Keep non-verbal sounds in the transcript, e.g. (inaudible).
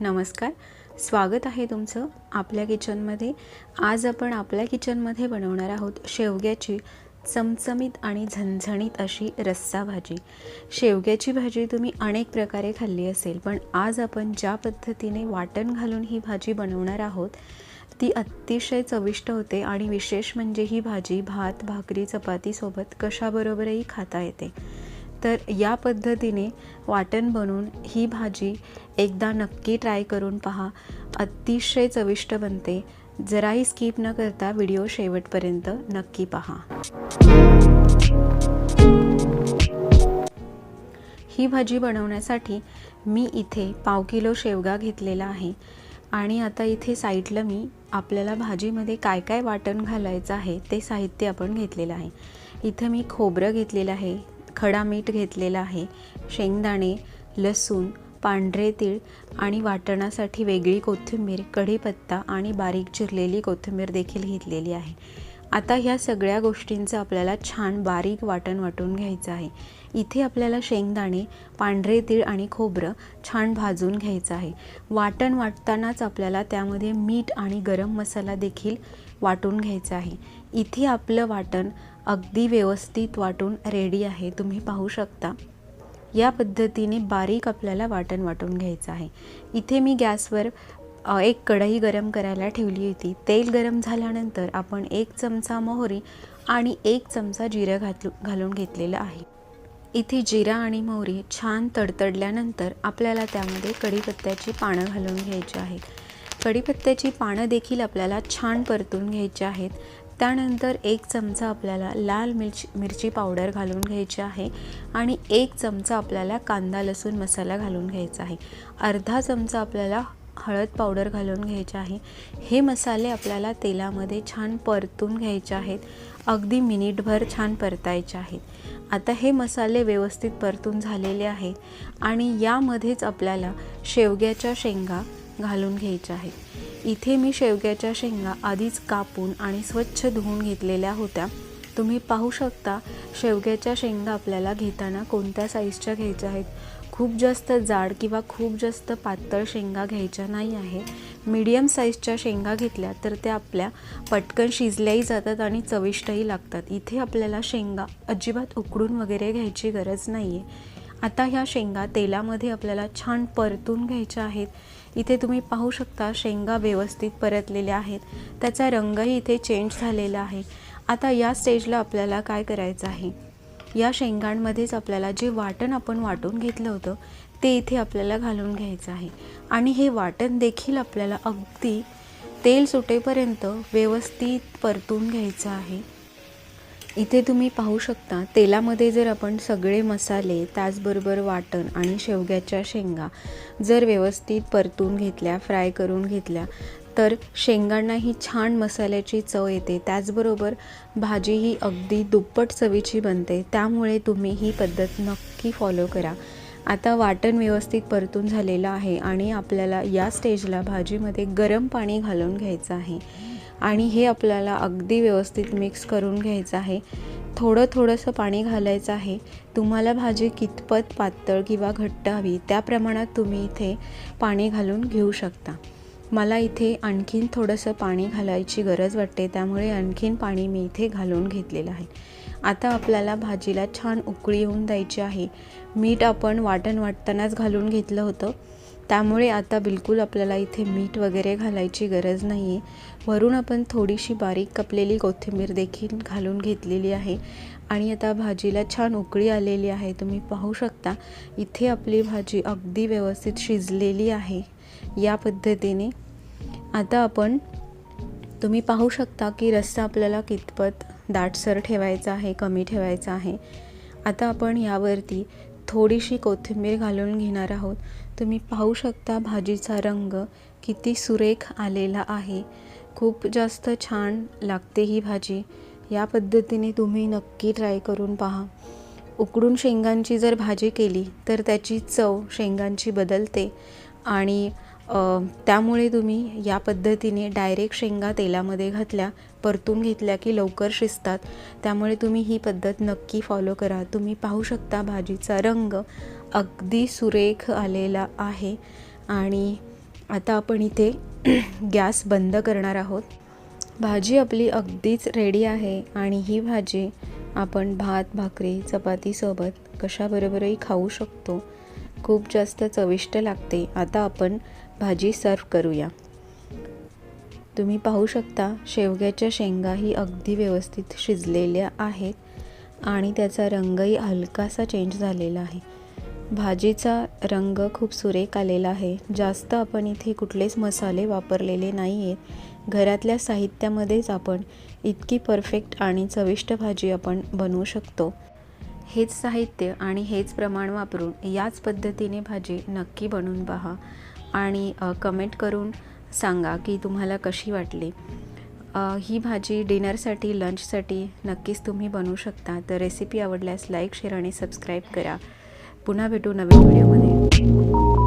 नमस्कार. स्वागत आहे तुमचं आपल्या किचनमध्ये. आज आपण आपल्या किचनमध्ये बनवणार आहोत शेवग्याची चमचमीत आणि झणझणीत अशी रस्सा भाजी. शेवग्याची भाजी तुम्ही अनेक प्रकारे खाल्ली असेल पण आज आपण ज्या पद्धतीने वाटण घालून ही भाजी बनवणार आहोत ती अतिशय चविष्ट होते आणि विशेष म्हणजे ही भाजी भात भाकरी चपातीसोबत कशाबरोबरही खाता येते. तर या पद्धतीने वाटण बनवून ही भाजी एकदा नक्की ट्राय करून पहा. अतिशय चविष्ट बनते. जराही स्किप न करता व्हिडिओ शेवटपर्यंत नक्की पहा. ही भाजी बनवण्यासाठी मी इथे पाव किलो शेवगा घेतलेला आहे. आणि आता इथे साईडला मी आपल्याला भाजीमध्ये काय काय वाटण घालायचं आहे ते साहित्य आपण घेतलेलं आहे. इथं मी खोबरं घेतलेलं आहे. खडा मीठ घेतलेला आहे. शेंगदाणे लसूण पांढरे तीळ आणि वाटणासाठी वेगळी कोथिंबीर कढीपत्ता आणि बारीक चिरलेली कोथिंबीर देखील घेतलेली आहे. आता ह्या सगळ्या गोष्टींचं आपल्याला छान बारीक वाटण वाटून घ्यायचं आहे. इथे आपल्याला शेंगदाणे पांढरे तीळ आणि खोबरं छान भाजून घ्यायचं आहे. वाटण वाटतानाच आपल्याला त्यामध्ये मीठ आणि गरम मसाला देखील वाटून घ्यायचा आहे. इथे आपलं वाटण अगदी व्यवस्थित वाटून रेडी आहे. तुम्ही पाहू शकता. या पद्धतीने बारीक आपल्याला वाटण वाटून घ्यायचं आहे. इथे मी गॅसवर एक कढई गरम करायला ठेवली होती. तेल गरम झाल्यानंतर आपण एक चमचा मोहरी आणि एक चमचा जिरं घातलू घालून घेतलेलं आहे. इथे जिरा आणि मोहरी छान तडतडल्यानंतर आपल्याला त्यामध्ये कढीपत्त्याची पानं घालून घ्यायची आहेत. कढीपत्त्याची पानं देखील आपल्याला छान परतून घ्यायची आहेत. त्यानंतर एक चमचा आपल्याला लाल मिरची मिरची पावडर घालून घ्यायची आहे आणि एक चमचा आपल्याला कांदा लसूण मसाला घालून घ्यायचा आहे. अर्धा चमचा आपल्याला हळद पावडर घालून घ्यायचे आहे. हे मसाले आपल्याला तेलामध्ये छान परतून घ्यायचे आहेत. अगदी मिनिटभर छान परतायचे आहेत. आता हे मसाले व्यवस्थित परतून झालेले आहेत आणि यामध्येच आपल्याला शेवग्याच्या शेंगा घालून घ्यायच्या आहेत. इथे मी शेवग्याच्या शेंगा आधीच कापून आणि स्वच्छ धुवून घेतलेल्या होत्या. तुम्ही पाहू शकता शेवग्याच्या शेंगा आपल्याला घेताना कोणत्या साईजच्या घ्यायच्या आहेत? खूप जास्त जाड किंवा खूप जास्त पातळ शेंगा घ्यायच्या नाही आहे. मीडियम साईजच्या शेंगा घेतल्या तर त्या आपल्या पटकन शिजल्याही जातात आणि चविष्टही लागतात. इथे आपल्याला शेंगा अजिबात उकडून वगैरे घ्यायची गरज नाही आहे आता ह्या शेंगा तेलामध्ये आपल्याला छान परतून घ्यायच्या आहेत. इथे तुम्ही पाहू शकता शेंगा व्यवस्थित परतलेल्या आहेत. त्याचा रंगही इथे चेंज झालेला आहे. आता या स्टेजला आपल्याला काय करायचं आहे? या शेंगांमध्येच आपल्याला जे वाटण आपण वाटून घेतलं होतं ते इथे आपल्याला घालून घ्यायचं आहे. आणि हे वाटण देखील आपल्याला अगदी तेल सुटेपर्यंत व्यवस्थित परतून घ्यायचं आहे. इथे तुम्ही पाहू शकता तेलामध्ये जर आपण सगळे मसाले त्याचबरोबर वाटण आणि शेवग्याच्या शेंगा जर व्यवस्थित परतून घेतल्या फ्राय करून घेतल्या तर शेंगांनाही छान मसाल्याची चव येते. त्याचबरोबर भाजी ही अगदी दुप्पट चवीची बनते. त्यामुळे तुम्ही ही पद्धत नक्की फॉलो करा. आता वाटण व्यवस्थित परतून झालेलं आहे आणि आपल्याला या स्टेजला भाजीमध्ये गरम पाणी घालून घ्यायचं आहे. आणि हे आपल्याला अगदी व्यवस्थित मिक्स करून घ्यायचं आहे. थोडं थोडंसं पाणी घालायचं आहे. तुम्हाला भाजी कितपत पातळ किंवा घट्ट हवी त्या प्रमाणात तुम्ही इथे पाणी घालून घेऊ शकता. मला इथे आणखीन थोडंसं पाणी घालायची गरज वाटते त्यामुळे आणखीन पाणी मी इथे घालून घेतलेलं आहे. आता आपल्याला भाजीला छान उकळी होऊन द्यायची आहे. मीठ आपण वाटण वाटतानाच घालून घेतलं होतं. त्यामुळे आता बिलकुल आपल्याला इथे मीठ वगैरे घालायची गरज नाही आहे वरून आपण थोडीशी बारीक कपलेली कोथिंबीर देखील घालून घेतलेली आहे. आणि आता भाजीला छान उकळी आलेली आहे. तुम्ही पाहू शकता इथे आपली भाजी अगदी व्यवस्थित शिजलेली आहे. या पद्धतीने. आता आपण तुम्ही पाहू शकता की रस्सा आपल्याला कितपत दाटसर ठेवायचा आहे कमी ठेवायचा आहे. आता आपण यावरती थोडीशी कोथिंबीर घालून घेणार आहोत. तुम्ही पाहू शकता भाजीचा रंग किती सुरेख आलेला आहे. खूप जास्त छान लागते ही भाजी. या पद्धतीने तुम्ही नक्की ट्राय करून पहा. उकडून शेंगांची जर भाजी केली तर त्याची चव शेंगांची बदलते. आणि त्यामुळे तुम्ही या पद्धतीने डायरेक्ट शेंगा तेलामध्ये घातल्या परतून घेतल्या की लवकर शिजतात. त्यामुळे तुम्ही ही पद्धत नक्की फॉलो करा. तुम्ही पाहू शकता भाजीचा रंग अगदी सुरेख आलेला आहे. आणि आता आपण इथे (clears throat) गॅस बंद करणार आहोत. भाजी आपली अगदीच रेडी आहे आणि ही भाजी आपण भात भाकरी चपातीसोबत कशाबरोबरही खाऊ शकतो. खूप जास्त चविष्ट लागते. आता आपण भाजी सर्व करूया. तुम्ही पाहू शकता शेवग्याच्या शेंगाही अगदी व्यवस्थित शिजलेल्या आहेत आणि त्याचा रंगही हलकासा चेंज झालेला आहे. भाजीचा रंग खूप सुरेख आलेला आहे. जास्त आपण इथे कुठलेच मसाले वापरलेले नाही आहेत घरातल्या साहित्यामध्येच आपण इतकी परफेक्ट आणि चविष्ट भाजी आपण बनवू शकतो. हेच साहित्य आणि हेच प्रमाण वापरून याच पद्धतीने भाजी नक्की बनवून पहा. आणि कमेंट करून सांगा की तुम्हाला कशी वाटली. ही भाजी डिनरसाठी लंचसाठी नक्कीच तुम्ही बनवू शकता. तर रेसिपी आवडल्यास लाईक शेअर आणि सबस्क्राईब करा. पुन्हा भेटू नवीन व्हिडिओमध्ये